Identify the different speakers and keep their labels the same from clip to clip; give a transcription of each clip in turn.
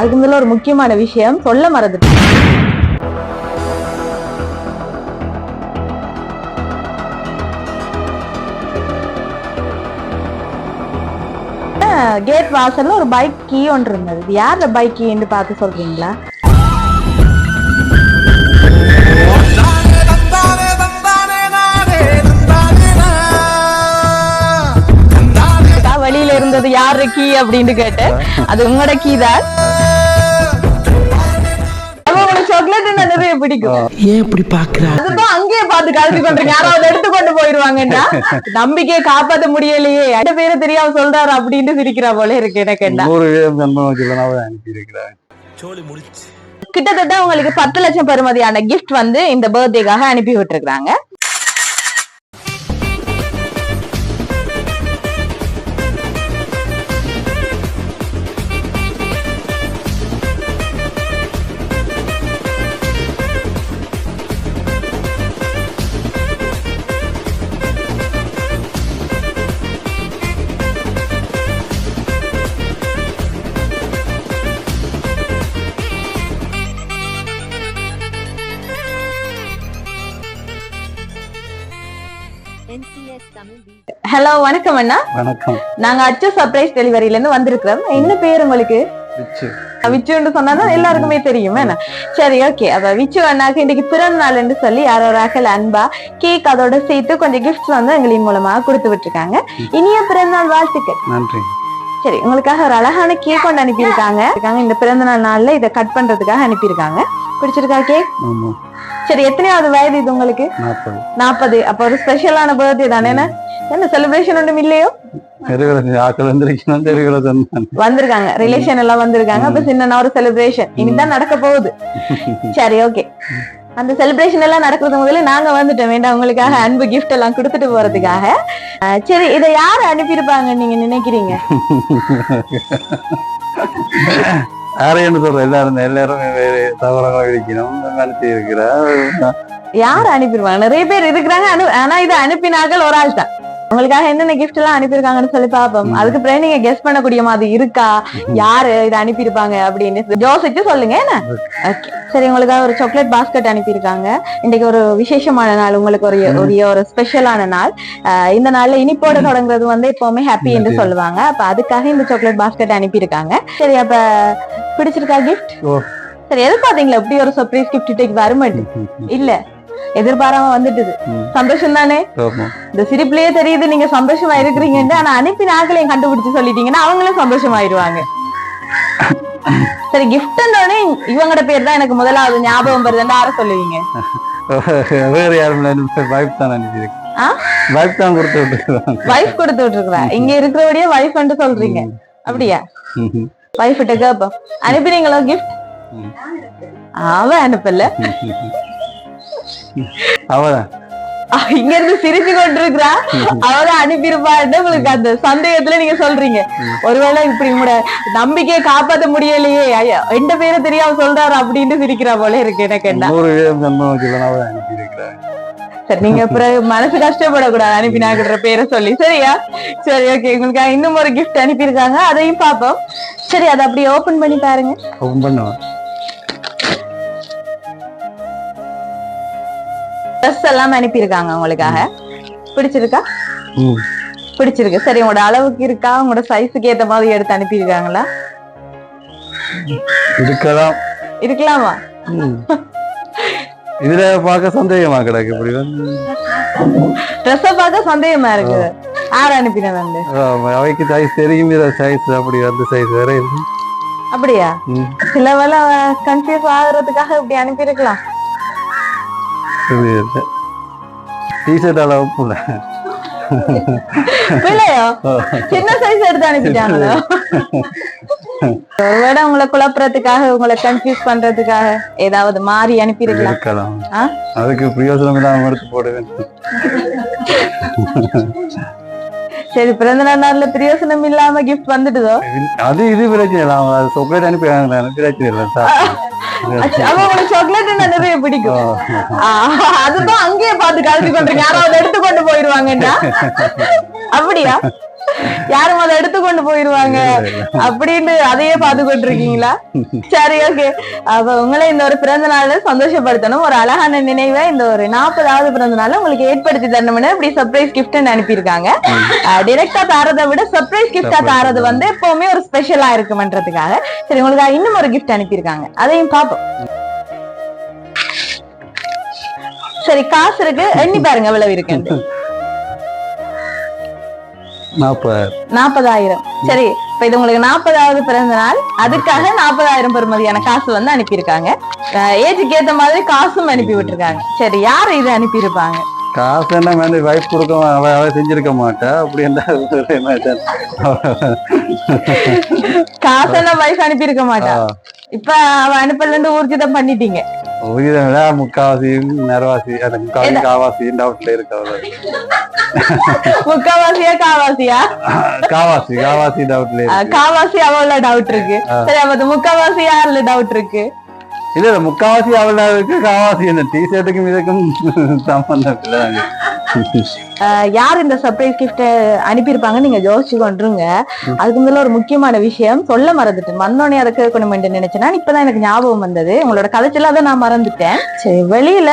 Speaker 1: அதுக்கு முதல்ல ஒரு முக்கியமான விஷயம் சொல்ல மறந்துட்டேன். கேட் வாசல்ல ஒரு பைக் கீ ஒன்று இருந்தது. யாரோட பைக் கீன்னு பார்த்து சொல்றீங்களா? வெளியில இருந்தது யாரு கீ அப்படின்னு கேட்டேன். அது உங்களோட கீ தான். பிடிக்கும்.
Speaker 2: ஏன் இப்படி பாக்குறா
Speaker 1: அதுதான் அங்கேயே பார்த்து கலந்து கொண்டிருக்கீங்க யாராவது எடுத்து கொண்டு போயிருவாங்கன்னா நம்பிக்கையை காப்பாத்த முடியலையே. அந்த பேரை தெரியாம சொல்றாரு அப்படின்னு சிரிக்கிறா போல இருக்கு எனக்கு என்ன. கிட்டத்தட்ட உங்களுக்கு பத்து லட்சம் பெறுமதியான கிஃப்ட் வந்து இந்த பர்த்டேக்காக அனுப்பி விட்டுருக்காங்க ஹலோ வணக்கம் அண்ணா.
Speaker 3: வணக்கம்.
Speaker 1: நாங்க அச்சு சர்ப்ரைஸ் டெலிவரியில இருந்து வந்திருக்கிறோம். என்ன பேர் உங்களுக்கு? விச்சுன்னு சொன்னா எல்லாருக்குமே தெரியும் சரி ஓகே அப்ப விச்சு அண்ணாக்கு இன்னைக்கு பிறந்த நாள்னு சொல்லி யாரோ ராக்கல் அன்பா கேக் அதோட சேர்த்து கொஞ்சம் கிஃப்ட்ஸ் வந்து எங்களின் மூலமா கொடுத்து விட்டுருக்காங்க. இனிய பிறந்த நாள் வாழ்த்துக்கள்.
Speaker 3: நன்றி.
Speaker 1: சரி உங்களுக்காக ஒரு அழகான கேக் கொண்டு அனுப்பியிருக்காங்க. இந்த பிறந்த நாள் நாள்ல இதை கட் பண்றதுக்காக அனுப்பியிருக்காங்க. பிடிச்சிருக்கா கேக்
Speaker 3: ஆமா.
Speaker 1: சரி எத்தனையாவது வயது இது உங்களுக்கு?
Speaker 3: நாற்பது.
Speaker 1: அப்ப ஒரு ஸ்பெஷலான பர்த்டே தானே என்ன? என்ன செலிப்ரேஷன் ஒன்றும் இல்லையோ? வந்திருக்காங்க. ரிலேஷன் எல்லாம் வந்திருக்காங்க. அப்ப சின்ன ஒரு செலிப்ரேஷன் இனிதான் நடக்க போகுது. சரி ஓகே அந்த செலிப்ரேஷன் எல்லாம் நடக்கிறது முதல்ல நாங்க வந்துட்டோம். வேண்டாம் உங்களுக்காக அன்பு gift எல்லாம் கொடுத்துட்டு போறதுக்காக? சரி இதை யார் அனுப்பியிருப்பாங்க நீங்க நினைக்கிறீங்க?
Speaker 3: யாரையும் சொல்ற எல்லாரும் எல்லாரும் வேறு தவறாக இருக்கணும் அனுப்பி இருக்கிறார்
Speaker 1: யார் அனுப்பிடுவாங்க? நிறைய பேர் இருக்கிறாங்க. அனு- ஆனா இதை அனுப்பினார்கள் ஒரு ஆள் தான். உங்களுக்காக என்னென்ன gift எல்லாம் அனுப்பியிருக்காங்கன்னு சொல்லி பாப்போம் அதுக்கு பிறகு நீங்க கெஸ் பண்ணக்கூடிய மாதிரி இருக்கா? யாரு இதை அனுப்பியிருப்பாங்க அப்படின்னு யோசிச்சு சொல்லுங்க என்ன? சரி உங்களுக்காக ஒரு சாக்லேட் பாஸ்கெட் அனுப்பியிருக்காங்க. இன்னைக்கு ஒரு விசேஷமான நாள் உங்களுக்கு ஒரு ஒரு ஸ்பெஷலான நாள். இந்த நாள்ல இனிப்போட தொடங்குறது வந்து எப்பவுமே ஹாப்பி என்று சொல்லுவாங்க. அப்ப அதுக்காக இந்த சாக்லேட் பாஸ்கெட் அனுப்பியிருக்காங்க. சரி அப்ப பிடிச்சிருக்கா கிஃப்ட். சரி எதிர்பார்த்தீங்களா? எப்படி ஒரு சர்ப்ரைஸ் கிஃப்ட் இன்னைக்கு வருமாட்டு இல்ல. எதிர்பாராம வந்துட்டுது. சந்தோஷம் தானே இந்த சிரிப்புலயே தெரியுது நீங்க சந்தோஷமா இருக்கிறீங்கன்னு ஆனா அனுப்பி நாங்களையும் கண்டுபிடிச்சு சொல்லிட்டீங்கன்னா அவங்களும் சந்தோஷமாயிருவாங்க. சரி கிஃப்ட் இவங்களோட பேர் தான் எனக்கு முதலாவது ஞாபகம் வருதுன்னு யார சொல்லுவீங்க?
Speaker 3: வேறு யாரும் வைப் தான்
Speaker 1: ஆ?
Speaker 3: வைப் தான் கொடுத்து விட்டுருக்காங்க.
Speaker 1: வைஃப் கொடுத்து விட்டுருக்கா இங்க இருக்கிறபடியே வைஃப் சொல்றீங்க. அப்படியா? வைஃப் கிட்ட கேப்போம். அனுப்பினீங்களோ கிஃப்ட். அவ அனுப்பல.
Speaker 3: அவதான்
Speaker 1: அவ இங்க இருந்து சிரிச்சு கொண்டிருக்கிறா. அவதான் அனுப்பியிருப்பான்னு உங்களுக்கு அந்த சந்தேகத்துல நீங்க சொல்றீங்க. ஒருவேளை இப்படி உங்களோட நம்பிக்கையை காப்பாத்த முடியலையே. எந்த பேரை தெரியாம சொல்றாரு அப்படின்ட்டு சிரிக்கிறா போல இருக்கு எனக்கு என்ன. சரி நீங்க பிறகு மனசு கஷ்டப்படக்கூடாது அனுப்பினாக்குற பேரை சொல்லி. சரியா? சரி ஓகே உங்களுக்கு இன்னும் ஒரு கிஃப்ட் அனுப்பியிருக்காங்க. அதையும் பார்ப்போம். சரி அதை அப்படியே ஓபன் பண்ணி பாருங்க.
Speaker 3: ஓப்பன் பண்ணுவேன்
Speaker 1: ட்ரெஸ் எல்லாம் அனுப்பியிருக்காங்க உங்களுக்காக. பிடிச்சிருக்கா? பிடிச்சிருக்கு. சரி உங்களோட அளவுக்கு இருக்கா? உங்களோட சைஸுக்கு ஏத்த மாதிரி எடுத்து அனுப்பியிருக்காங்களா?
Speaker 3: இருக்கலாம்.
Speaker 1: இருக்கலாமா.
Speaker 3: இதுல பார்க்க சந்தேகமா கிடக்கு. இப்படி வந்து
Speaker 1: ட்ரெஸ்ஸ பார்க்க சந்தேகமா இருக்கு. யார் அனுப்பினது வந்து?
Speaker 3: அவைக்கு சைஸ் தெரியும். சைஸ் அப்படி அந்த சைஸ் வேற இருக்கு.
Speaker 1: அப்படியா. சில வேலை கன்ஃபியூஸ் ஆகுறதுக்காக இப்படி அனுப்பியிருக்கலாம்.
Speaker 3: டிஷர்ட்
Speaker 1: சின்ன சைஸ் எடுத்து அனுப்பிட்டாங்களோ? ஒருவேளை உங்களை குழப்புறதுக்காக உங்களை கன்ஃபியூஸ் பண்றதுக்காக ஏதாவது மாறி அனுப்பியிருக்கலாம்?
Speaker 3: அதுக்கு பிரயோஜனம் இல்லாம எடுத்து போட வேண்டும்
Speaker 1: சரி பிறந்த நாள்ல பிரயோசனம் இல்லாம கிஃப்ட் வந்துட்டுதோ
Speaker 3: அது இது பிரச்சனை இல்லை அவங்க அது சாக்லேட் அனுப்பி வாங்கினாங்க பிரச்சனை இல்லை
Speaker 1: உங்களுக்கு சாக்லேட் நிறைய பிடிக்கும் அதுதான் அங்கேயே பார்த்து கலந்து கொண்டிருக்கீங்க யாராவது எடுத்து கொண்டு அப்படியா யாரும் அதை எடுத்துக்கொண்டு போயிருவாங்க. அப்படின்னு அதையே பார்த்து கொண்டிருக்கீங்களா சரி ஓகே அப்ப உங்களை இந்த ஒரு பிறந்த நாள்ல சந்தோஷப்படுத்தணும். ஒரு அழகான நினைவை இந்த ஒரு நாற்பதாவது பிறந்த நாள்ல உங்களுக்கு ஏற்படுத்தி தரணும்னு இப்படி சர்ப்ரைஸ் கிஃப்ட் அனுப்பியிருக்காங்க. டிரெக்டா தாரதை விட சர்ப்ரைஸ் கிஃப்டா தாரது வந்து எப்பவுமே ஒரு ஸ்பெஷலா இருக்குமன்றதுக்காக. சரி உங்களுக்கு இன்னும் ஒரு கிஃப்ட் அனுப்பியிருக்காங்க. அதையும் பார்ப்போம். சரி காசு இருக்கு. எண்ணி பாருங்க எவ்வளவு இருக்கு நாற்பதாயிரம் சரி இப்ப இது உங்களுக்கு நாற்பதாவது பிறந்த நாள். அதுக்காக நாற்பதாயிரம் பெறுமதியான காசு வந்து அனுப்பியிருக்காங்க. ஏஜுக்கு ஏத்த மாதிரி காசும் அனுப்பி விட்டுருக்காங்க. சரி யார் இது அனுப்பியிருப்பாங்க?
Speaker 3: காசு என்ன மேலே வைஃப் கொடுக்க அவ செஞ்சிருக்க மாட்டா? அப்படி என்ன என்ன
Speaker 1: காசு எல்லாம் வைஃப் அனுப்பியிருக்க மாட்டா? இப்ப அவ அனுப்பல இருந்து ஊர்ஜிதம் பண்ணிட்டீங்க.
Speaker 3: உயிரை விட முக்காவாசியும் நேரவாசி அந்த முக்காவாசி காவாசியும் டவுட்ல இருக்கு அவ்வளவு
Speaker 1: முக்காவாசியா காவாசியா?
Speaker 3: காவாசி காவாசி டவுட்ல
Speaker 1: காவாசி அவள டவுட் இருக்கு. சரி அப்ப முக்காவாசி யாருல டவுட் இருக்கு?
Speaker 3: இல்ல முக்காவாசி அவள இருக்கு காவாசி என்ன டி ஷர்ட்டுக்கும் இதுக்கும் சம்பந்தம் இல்லை.
Speaker 1: யார் இந்த சர்ப்ரைஸ் கிஃப்ட் அனுப்பியிருப்பாங்க நீங்க யோசிச்சு கொண்டுருங்க. அதுக்கு முதல்ல ஒரு முக்கியமான விஷயம் சொல்ல மறந்துட்டேன். வந்தோடனே அதை கேட்கணும்னு நினைச்சேன்னா இப்பதான் எனக்கு ஞாபகம் வந்தது. உங்களோட கதைச்சல அதை நான் மறந்துட்டேன். சரி. வெளியில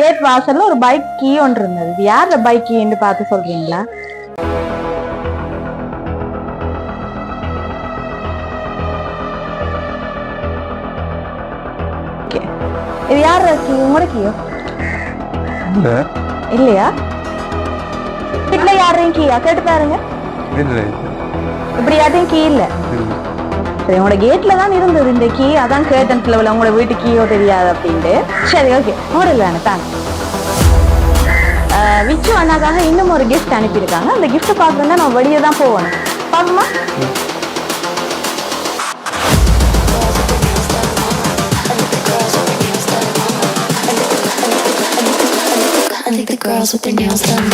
Speaker 1: கேட் வாசல்ல ஒரு பைக் கீ ஒன்று இருந்தது. யாரோட பைக் கீன்னு பார்த்து சொல்றீங்களா. இது யார் கீ உங்களோட கீயோ இல்லையா? வீட்டுல யாரையும் கீயா? கேட்டு பாருங்க. இப்படி யார்ட்டையும் கீ இல்ல? சரி உங்களோட கேட்ல தான் இருந்தது இந்த கீ. அதான் கேட்டன் சிலவில் உங்களோட வீட்டு கீயோ தெரியாது அப்படின்ட்டு. சரி ஓகே மூடல் வேணும் தாங்க. விச்சு அண்ணாக்காக இன்னும் ஒரு கிஃப்ட் அனுப்பியிருக்காங்க. அந்த கிஃப்ட் பார்க்கணும்னா நான் வெளியே தான் போகணும்.
Speaker 4: the girls with their nails done.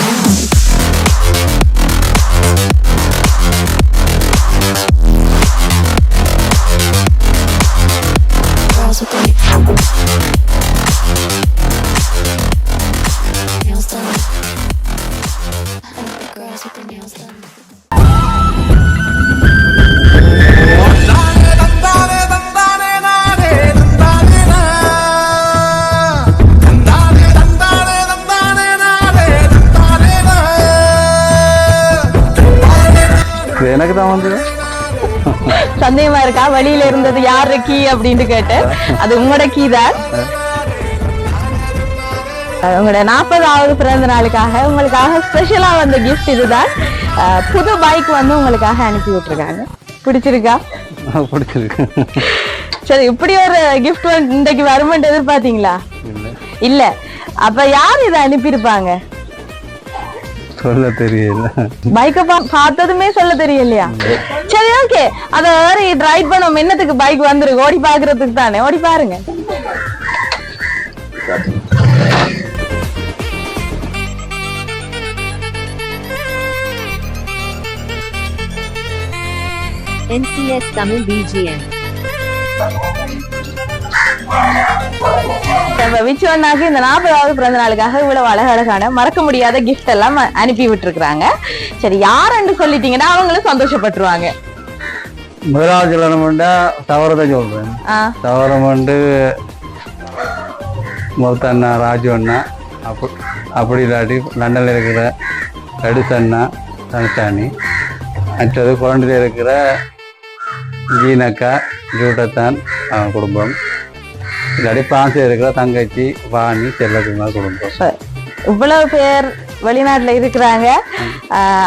Speaker 1: சந்தேகமா இருக்கா? வெளியில இருந்தது யாரு கீ அப்படின்னு கேட்டேன். அது உங்களோட கீ தான். உங்களோட நாற்பதாவது பிறந்த நாளுக்காக உங்களுக்காக ஸ்பெஷலா வந்த கிஃப்ட் இதுதான். புது பைக் வந்து உங்களுக்காக அனுப்பி விட்டுருக்காங்க. பிடிச்சிருக்கா?
Speaker 3: பிடிச்சிருக்கு.
Speaker 1: சரி இப்படி ஒரு கிஃப்ட் இன்றைக்கு வருமென்று எதிர்பார்த்தீங்களா?
Speaker 3: இல்ல.
Speaker 1: அப்ப யார் இதை அனுப்பியிருப்பாங்க?
Speaker 3: சொல்ல தெரியல.
Speaker 1: பைக்கை பார்த்ததுமே சொல்ல தெரியலையா? சரி ஓகே அத வேற ரைட் பண்ணோம். என்னத்துக்கு பைக் வந்துருக்கு? ஓடி பாக்குறதுக்கு தானே. ஓடி பாருங்க.
Speaker 5: NCS Tamil BGM.
Speaker 1: நம்ம விச்சுவண்ணாக்கு இந்த நாற்பதாவது பிறந்த நாளுக்காக இவ்வளவு அழகழகான மறக்க முடியாத கிஃப்ட் எல்லாம் அனுப்பி விட்டுருக்காங்க சரி யாருன்னு சொல்லிட்டீங்கன்னா அவங்களும் சந்தோஷப்பட்டுருவாங்க.
Speaker 3: முதலாவது சொல்லணும் பண்ணா தவறதை சொல்றேன். தவறம் வந்து மொத்த அண்ணா ராஜு அண்ணா அப்படி அப்படி இல்லாட்டி லண்டனில் இருக்கிற கடிஸ் அண்ணா தனசாணி. மற்றது குழந்தையில் இருக்கிற ஜீனக்கா ஜூட்டத்தான் குடும்பம். இல்லாட்டி பிரான்சில் இருக்கிற தங்கச்சி வாணி செல்லகுமார் குடும்பம்.
Speaker 1: இவ்வளவு பேர் வெளிநாட்டுல இருக்கிறாங்க.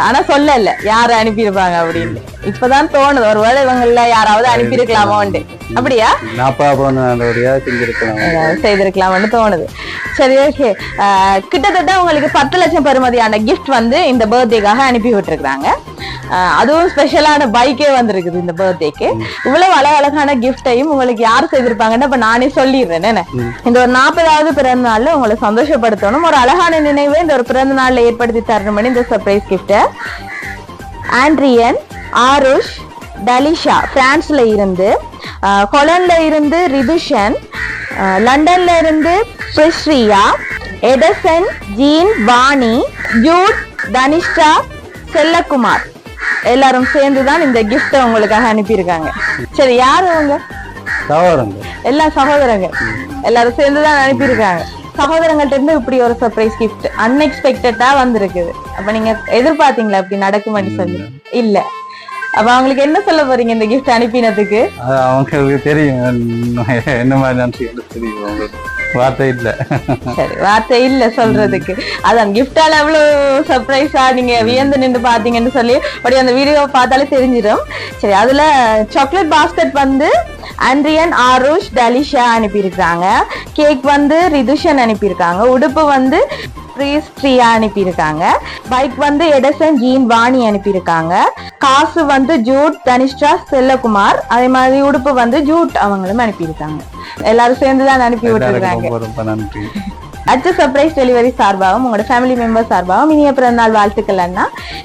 Speaker 1: ஆனா சொல்லல யாரு அனுப்பியிருப்பாங்க அப்படின்னு. இப்பதான் தோணுது ஒருவேளை இவங்கள யாராவது அனுப்பியிருக்கலாமோண்டு அப்படியா? செய்திருக்கலாம்னு தோணுது. சரி ஓகே. கிட்டத்தட்ட உங்களுக்கு பத்து லட்சம் பெறுமதியான gift வந்து இந்த பர்த்டேக்காக அனுப்பி விட்டுருக்காங்க அதுவும் ஸ்பெஷலான பைக்கே வந்திருக்குது இந்த பர்த்டேக்கு இவ்வளவு அழகழகான கிஃப்டையும் உங்களுக்கு யார் செய்திருப்பாங்கன்னு இப்ப நானே சொல்லிடுறேன் என்ன? இந்த ஒரு நாற்பதாவது பிறந்த நாள்ல உங்களை சந்தோஷப்படுத்தணும். ஒரு அழகான நினைவை இந்த ஒரு பிறந்த நாள்ல ஏற்படுத்தி தரணும்னு இந்த சர்ப்ரைஸ் கிஃப்ட ஆண்ட்ரியன் ஆருஷ் டலிஷா பிரான்ஸ்ல இருந்து அஹ், கொலன்ல இருந்து ரிதுஷன் லண்டன்ல இருந்து பிரிஸ்ரியா Edson Jean Vani Jude Thanishta Sellakumar. எல்லாரும் சேர்ந்து தான் இந்த கிஃப்ட் உங்களுக்காக அனுப்பியிருக்காங்க. சரி யாரு அவங்க?
Speaker 3: சகோதரங்க.
Speaker 1: எல்லா சகோதரங்க. எல்லாரும் சேர்ந்து தான் அனுப்பியிருக்காங்க. சகோதரங்கள்ட்ட இருந்து இப்படி ஒரு சர்ப்ரைஸ் கிஃப்ட் அன்எக்ஸ்பெக்டடா வந்திருக்குது. அப்ப நீங்க எதிர்பார்த்தீங்களா இப்படி நடக்குமான்னு சொல்லி? இல்ல. அப்ப அவங்களுக்கு என்ன சொல்ல போறீங்க இந்த கிஃப்ட் அனுப்பினதுக்கு?
Speaker 3: அவங்களுக்கு தெரியும். என்ன மாதிரி நினச்சிக்கிட்டு தெரியும் வார்த்தை இல்லை.
Speaker 1: சரி வார்த்தை இல்ல சொல்றதுக்கு. அதான் கிஃப்டால எவ்வளவு சர்ப்ரைஸா நீங்க வியந்து நின்று பாத்தீங்கன்னு சொல்லி அப்படி அந்த வீடியோ பார்த்தாலே தெரிஞ்சிடும். சரி அதுல சாக்லேட் பாஸ்கெட் வந்து ஆண்ட்ரியன் ஆருஷ் டலிஷா அனுப்பியிருக்காங்க. கேக் வந்து ரிதுஷன் அனுப்பியிருக்காங்க. உடுப்பு வந்து ப்ரீஸ் பிரியா அனுப்பியிருக்காங்க. பைக் வந்து எடசன் ஜீன் வாணி அனுப்பியிருக்காங்க. காசு வந்து ஜூட் தனிஷ்டா செல்லகுமார் அதே மாதிரி உடுப்பு வந்து ஜூட் அவங்களும் அனுப்பியிருக்காங்க. எல்லாரும் சேர்ந்து தான் அனுப்பி விட்டுருக்காங்க. அடுத்த சர்ப்ரைஸ் டெலிவரி சார்பாகவும் உங்களோட ஃபேமிலி மெம்பர் சார்பாகவும் இனிய பிறந்தநாள் வாழ்த்துக்கள் அண்ணா.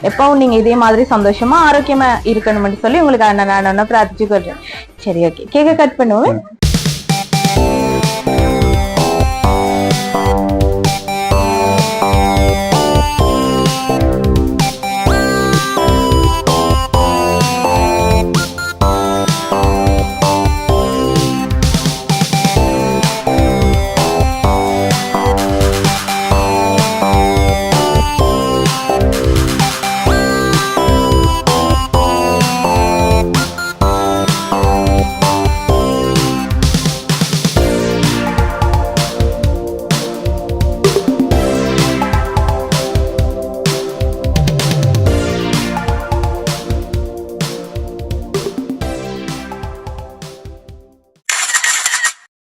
Speaker 1: எப்பவும் நீங்க இதே மாதிரி சந்தோஷமா ஆரோக்கியமா இருக்கணும்னு சொல்லி உங்களுக்கு நான் நான் பிரார்த்திச்சு கொள்றேன். சரி ஓகே கேக்க கட் பண்ணுவோம்.